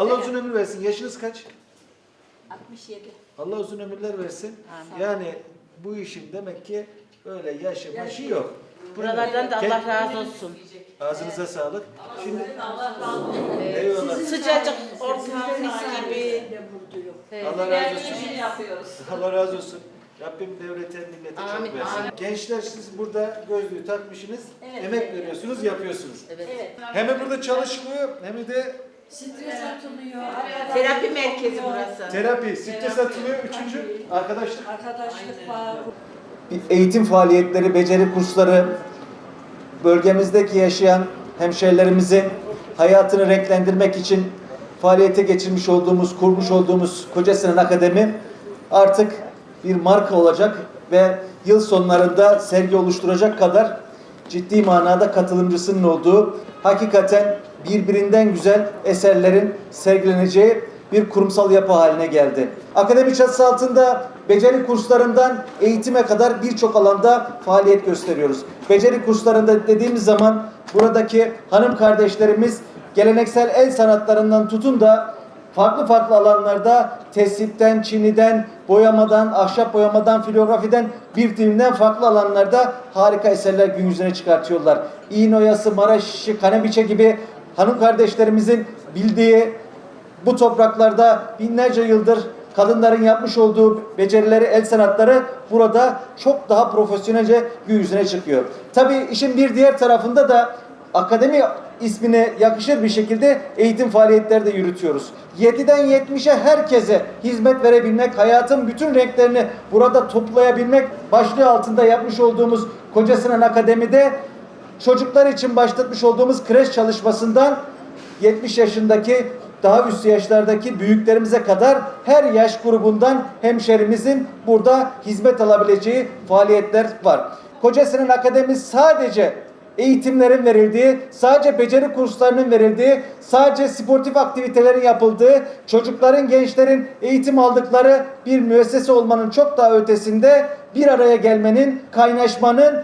Allah uzun ömür versin. Yaşınız kaç? 67. Allah uzun ömürler versin. Amin. Yani bu işin demek ki öyle yaşı başı yok. Buralardan da Allah razı olsun. Ağzınıza sağlık. Şimdi Allah razı olsun. eyvallah. Sıcacık ortam mis gibi. Allah razı olsun. Allah razı olsun. Rabbim devlete, millete Amin, çok versin. amin. Gençler siz burada gözlüğü takmışsınız, Evet. emek veriyorsunuz, yapıyorsunuz. Evet. Evet. Hem de burada çalışılıyor hem de Stres atılıyor. Terapi merkezi burası. terapi, stres atılıyor. Üçüncü arkadaşlık. Arkadaşlık var. Eğitim faaliyetleri, beceri kursları, bölgemizdeki yaşayan hemşehrilerimizin hayatını renklendirmek için faaliyete geçirmiş olduğumuz, kurmuş olduğumuz Koca Sinan Akademi artık bir marka olacak ve yıl sonlarında sergi oluşturacak kadar ciddi manada katılımcısının olduğu, hakikaten birbirinden güzel eserlerin sergileneceği bir kurumsal yapı haline geldi. Akademi çatısı altında beceri kurslarından eğitime kadar birçok alanda faaliyet gösteriyoruz. Beceri kurslarında dediğimiz zaman buradaki hanım kardeşlerimiz geleneksel el sanatlarından tutun da farklı farklı alanlarda tesipten, çiniden, boyamadan, ahşap boyamadan, filografiden bir dilinden farklı alanlarda harika eserler gün yüzüne çıkartıyorlar. İğne oyası, Maraş işi, kanebiçe gibi hanım kardeşlerimizin bildiği bu topraklarda binlerce yıldır kadınların yapmış olduğu becerileri, el sanatları burada çok daha profesyonelce gün yüzüne çıkıyor. Tabii işin bir diğer tarafında da akademi ismine yakışır bir şekilde eğitim faaliyetleri de yürütüyoruz. 7'den 70'e herkese hizmet verebilmek, hayatın bütün renklerini burada toplayabilmek başlığı altında yapmış olduğumuz Koca Sinan Akademi'de çocuklar için başlatmış olduğumuz kreş çalışmasından 70 yaşındaki daha üst yaşlardaki büyüklerimize kadar her yaş grubundan hemşerimizin burada hizmet alabileceği faaliyetler var. Koca Sinan Akademi sadece eğitimlerin verildiği, sadece beceri kurslarının verildiği, sadece sportif aktivitelerin yapıldığı, çocukların, gençlerin eğitim aldıkları bir müessese olmanın çok daha ötesinde bir araya gelmenin, kaynaşmanın,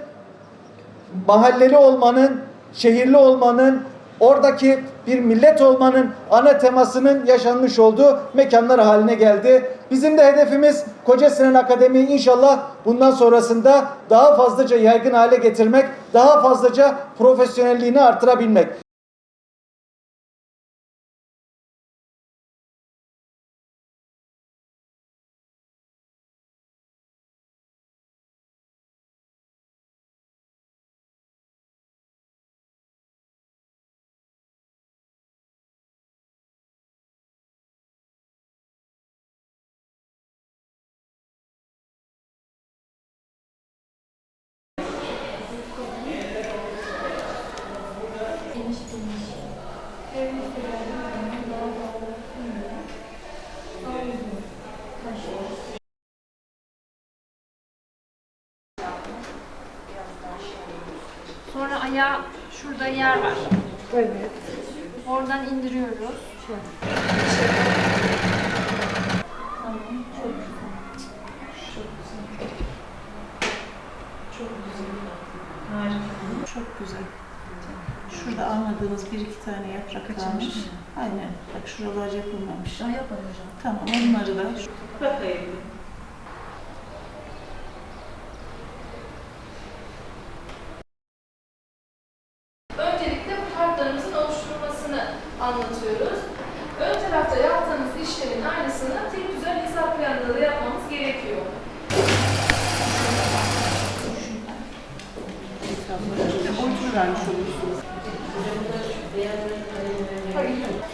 mahalleli olmanın, şehirli olmanın, oradaki bir millet olmanın ana temasının yaşanmış olduğu mekanlar haline geldi. Bizim de hedefimiz Koca Sinan Akademi'yi inşallah bundan sonrasında daha fazlaca yaygın hale getirmek, daha fazlaca profesyonelliğini artırabilmek. Sonra ayağı şurada yer var. Evet. Oradan indiriyoruz. Çok güzel. Şurada almadığımız bir iki tane yaprak kalmış. Aynen. Bak şuralar yapılmamış. Daha yapalım hocam. Tamam onları da. Bakayım. Öncelikle bu kartlarımızın oluşturulmasını anlatıyoruz. Ön tarafta yaptığınız işlemin aynısını tek düzen hesap planında da yapmamız esnaflara boyutunu vermiş olursunuz. Hayır.